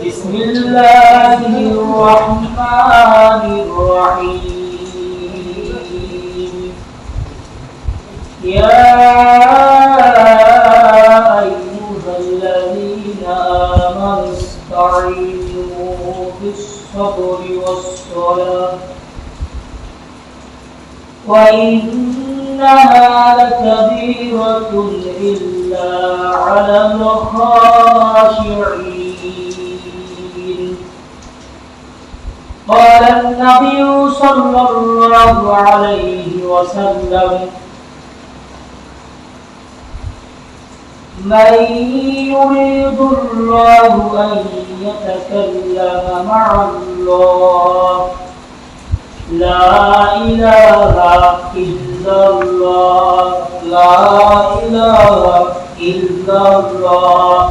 بسم الله الرحمن الرحيم. يا أيها الذين آمنوا استعينوا بالصبر والصلاة وإنها لكبيرة إلا على الخاشعين. قال النبي صلى الله عليه وسلم من يريد الله أن يتكلم مع الله لا إله إلا الله لا إله إلا الله.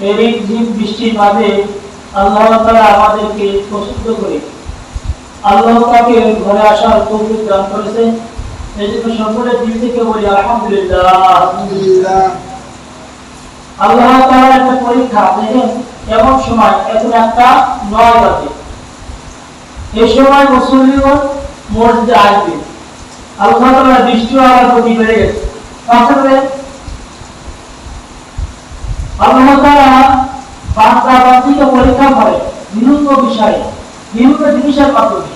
এর বৃষ্টির আমাদেরকে প্রস্তুত করে। আল্লাহ তাকে ঘরে আসার তৌফিক দান করেছেন। এই জন্য সকলের দিল থেকে বলি আলহামদুলিল্লাহ। আলহামদুলিল্লাহ। আল্লাহ একটা পরীক্ষা দেখেন এমন সময় এখন একটা নয় বাজে। এই সময় মুসলিমগণ মসজিদে আসবে। আল্লাহ তাআলা দৃষ্টি আমার প্রতি বেড়ে গেছে। তাহলে আল্লাহ তাআলা বান্দা বান্দিকে পরীক্ষা করে বিভিন্ন বিষয়ে বিভিন্ন জিনিসের মাধ্যমে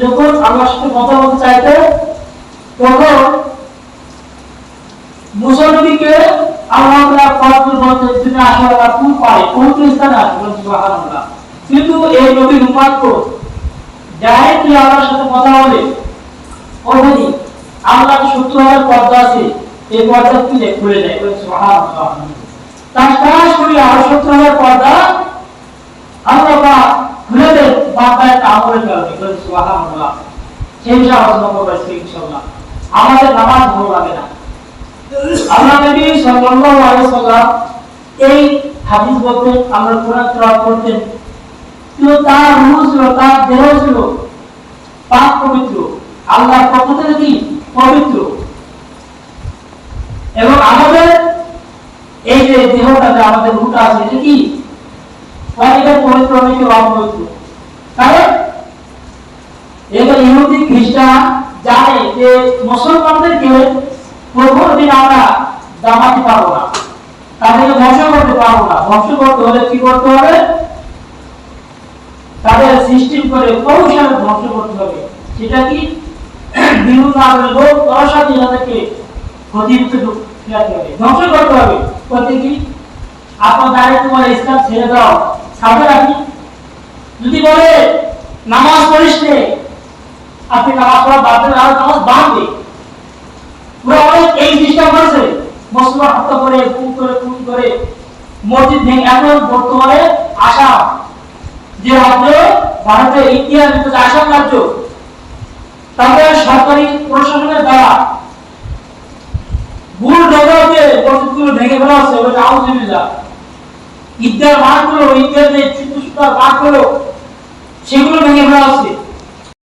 যখন আল্লাহর সাথে বলতে চাইতে, তখন মুসা নবীকে আল্লাহ পরপুর বলতে জন্য আসলে তুর পাহাড়ে পবিত্র স্থানে আসবে সুবহানাল্লাহ। কিন্তু এই নবীর উম্মত ডাইরেক্টলি আল্লাহর সাথে কথা বলে ওখানে আল্লাহ সূত্রের পর্দা আছে, এই পর্দা খুলে খুলে বলে সুবহানাল্লাহ। তার সরাসরি আর পর্দা আল্লাহ পাক খুলে দেয় বান্দার একটা বলে সুবহানাল্লাহ। ইনশাআল্লাহ, আমাদের নামাজ ভালো লাগে না। আল্লাহ নবী সাল্লাল্লাহু আলাইহি এই হাদিস আমরা কোরআন তেলাওয়াত করতেন। কিন্তু তার রূহ ছিল, তার দেহ ছিল পাক পবিত্র, আল্লাহর পক্ষ থেকে কি? পবিত্র। এবং আমাদের এই যে দেহটা আমাদের রূহটা আছে, এটা কি? পবিত্র অপবিত্র। ইহুদি খ্রিস্টান জানে যে মুসলমানদেরকে প্রথম দিন আমরা জামাতে পারব না। তাদেরকে ধ্বংস করতে পারব না। ধ্বংস করতে হলে কি করতে হবে? তাদের সিস্টেম করে ধ্বংস করতে হবে। সেটা কি? বিভিন্ন লোক তাদেরকে হবে। ধ্বংস করতে হবে। করতে কি? আপনার তোমার ইসলাম ছেড়ে দাও। ছাড়বে আপনি যদি বলে, নামাজ পড়িস নে, আপনি নামাজ পড়া বাদ দেন, আর নামাজ বাঁধবে পুরো অনেক এই জিনিসটা করেছে। মুসলমান হত্যা করে, খুন করে খুন করে, মসজিদ ভেঙে, এখন বর্তমানে আসাম, যে রাজ্য ভারতের ইতিহাস ভিতরে আসাম রাজ্য, তাদের সরকারি প্রশাসনের দ্বারা ভুল ডগর দিয়ে মসজিদগুলো ভেঙে ফেলা হচ্ছে ওটা আউজবিল্লাহ ঈদগার মাঠগুলো ঈদগার যে ছোট ছোট মাঠগুলো সেগুলো ভেঙে ফেলা উচিত